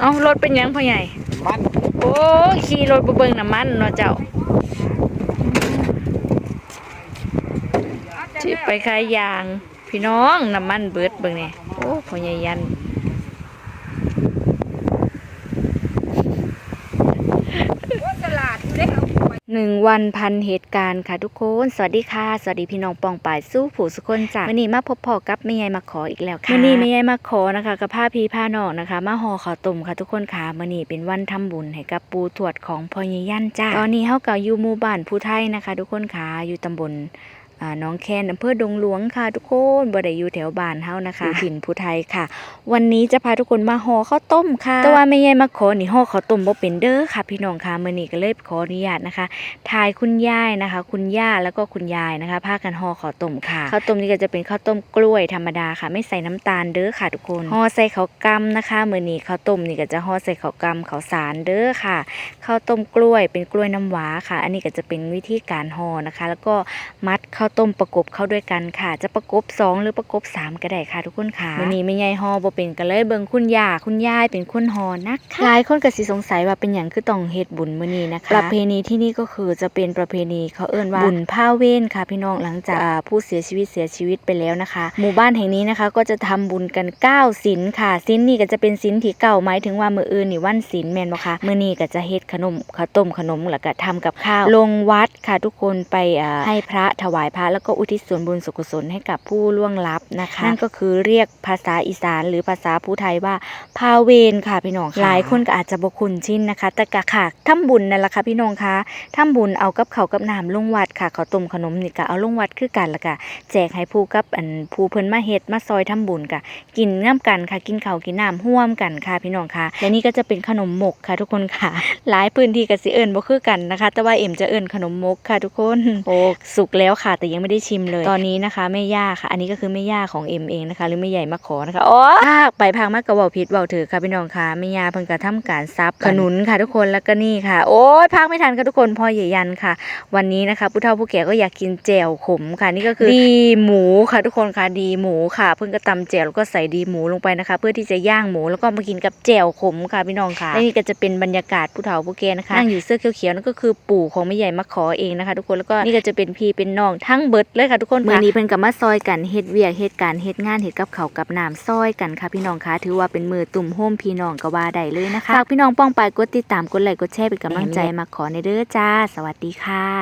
เอ้ารถเป็นหยังพ่อใหญ่ มัน โอ้ขี่รถบ่เบิ่งน้ำมันเนาะเจ้าสิไปขายยาง พี่น้องน้ำมันเบิดเบิ่งนี่โอ้พ่อใหญ่ยัน หนึ่งวันพันเหตุการณ์ค่ะทุกคน สวัสดีค่ะ สวัสดีพี่น้องปองป่ายสู้ผู้สุคนจากมนี้มาพบพอกับแม่ยายมาขออีกแล้วค่ะมนี้แม่ยายมาขอนะคะกับผ้าพีผ้านอกนะคะมาห่อข้าวต้มค่ะทุกคนค่ะมนี้เป็นวันทำบุญให้กับปูถวดของพ่อใหญ่ยันจ้าตอนนี้เฮาก็อยู่หมู่บ้านผู้ไทยนะคะ ทุกคนค่ะอยู่ตำบล น้องแคนอำเภอดงหลวงค่ะทุกคนบ่ได้อยู่แถวบ้านเฮานะคะถิ่นผู้ไทยค่ะ วันนี้จะพาทุกคนมาห่อข้าวต้มค่ะ แต่ว่าแม่ยายมาขอนี่ห่อข้าวต้มบ่เป็นเด้อค่ะ พี่น้องค่ะมื้อนี้ก็เลยขออนุญาตนะคะทายคุณยายนะคะ คุณย่าแล้วก็คุณยายนะคะพากันห่อข้าวต้มค่ะข้าวต้มนี่ก็จะเป็นข้าวต้มกล้วยธรรมดาค่ะ ไม่ใส่น้ำตาลเด้อค่ะ ทุกคนห่อใส่ข้าวกำนะคะมื้อนี้ข้าวต้มนี่ก็จะห่อใส่ข้าวกำข้าวสารเด้อค่ะข้าวต้มกล้วยเป็นกล้วยน้ำว้าค่ะ อันนี้ก็จะเป็นวิธีการห่อนะคะ แล้วก็มัดข้าวต้มประกบเข้าด้วยกันค่ะ จะประกบ 2 หรือประกบ 3 ก็ได้ค่ะ ทุกคนค่ะวันนี้ไม่ใหญ่ฮอบ่เป็นก็เลยเบิ่งคุณย่าคุณยายเป็นคนฮอนะคะหลายคนก็สิสงสัยว่าเป็นหยังคือต้องเฮ็ดบุญมื้อนี้นะคะประเพณีที่นี่ก็คือจะเป็นประเพณีเขาเอิ้นว่าบุญผ้าเว้นค่ะ พี่น้องหลังจากอ่าผู้เสียชีวิตเสียชีวิตไปแล้วนะคะ หมู่บ้านแห่งนี้นะคะ ก็จะทำบุญกัน9ศีลค่ะศีลนี้ก็จะเป็นศีลที่เก่าหมายถึงว่ามื้ออื่นนี่วันศีลแม่นบ่คะมื้อนี้ก็จะเฮ็ดขนมข้าวต้มขนมแล้วก็ทำกับข้าวลงวัดค่ะ ทุกคนไปอ่าให้พระถวายพระแล้วก็อุทิศส่วนบุญสุขกุศลให้กับผู้ล่วงลับนะคะ นั่นก็คือเรียกภาษาอีสานหรือภาษาผู้ไทยว่าพาเวนค่ะพี่น้องค่ะหลายคนก็อาจจะบ่คุ้นชินนะคะ แต่กะค่ะทำบุญนั่นแหละค่ะพี่น้องคะทำบุญเอากับเขาวกับน้ำลงวัดค่ะข้าวต้มขนมนี่ก็เอาลงวัดคือกันแล้วก็แจกให้ผู้กับอันผู้เพิ่นมาเฮ็ดมาซอยทำบุญก็กินน้ำกันค่ะกินข้าวกินน้ำร่วมกันค่ะพี่น้องค่ะและนี่ก็จะเป็นขนมหมกค่ะทุกคนค่ะ หลายพื้นที่ก็สิเอิ้นบ่คือกันนะคะ แต่ว่าเอ็มจะเอิ้นขนมมกค่ะทุกคนโอ้สุกแล้วค่ะแต่ยังไม่ได้ชิมเลย ตอนนี้นะคะแม่ย่าค่ะ อันนี้ก็คือแม่ย่าของเอ็มเองนะคะ หรือแม่ใหญ่มาขอนะคะโอ้ภาคไปพากมากกะเว้าผิดเว้าถือค่ะพี่น้องค่ะแม่ย่าเพิ่นก็ทำการซับขนุนค่ะทุกคนแล้วก็นี่ค่ะ โอ้ยพากไม่ทันค่ะทุกคนพ่อใหญ่ยันค่ะ วันนี้นะคะผู้เฒ่าผู้แก่ก็อยากกินแจ่วขมค่ะนี่ก็คือดีหมูค่ะทุกคนค่ะดีหมูค่ะ เพิ่งก็ตำแจ่วแล้วก็ใส่ดีหมูลงไปนะคะ เพื่อที่จะย่างหมูแล้วก็มากินกับแจ่วขมค่ะพี่น้องค่ะและนี่ก็จะเป็นบรรยากาศผู้เฒ่าผู้แก่นะคะนั่งอยู่เสื้อเขียวๆนั่นก็คือปู่ของแม่ใหญ่มาขอเองนะคะ ทุกคนแล้วก็นี่ก็จะเป็นพี่เป็นน้องทั้งเบิดเลยค่ะทุกคนมือนี้เพิ่นก็มาซอยกันเฮ็ดเวียกเฮ็ดการเฮ็ดงานเฮ็ดกับเขากับน้ำซอยกันค่ะพี่น้องคะถือว่าเป็นมือตุ่มโฮมพี่น้องก็ว่าได้เลยนะคะฝากพี่น้องป้องไปกดติดตามกดไลค์กดแชร์เป็นกำลังใจมาขอในเด้อจ้า สวัสดีค่ะ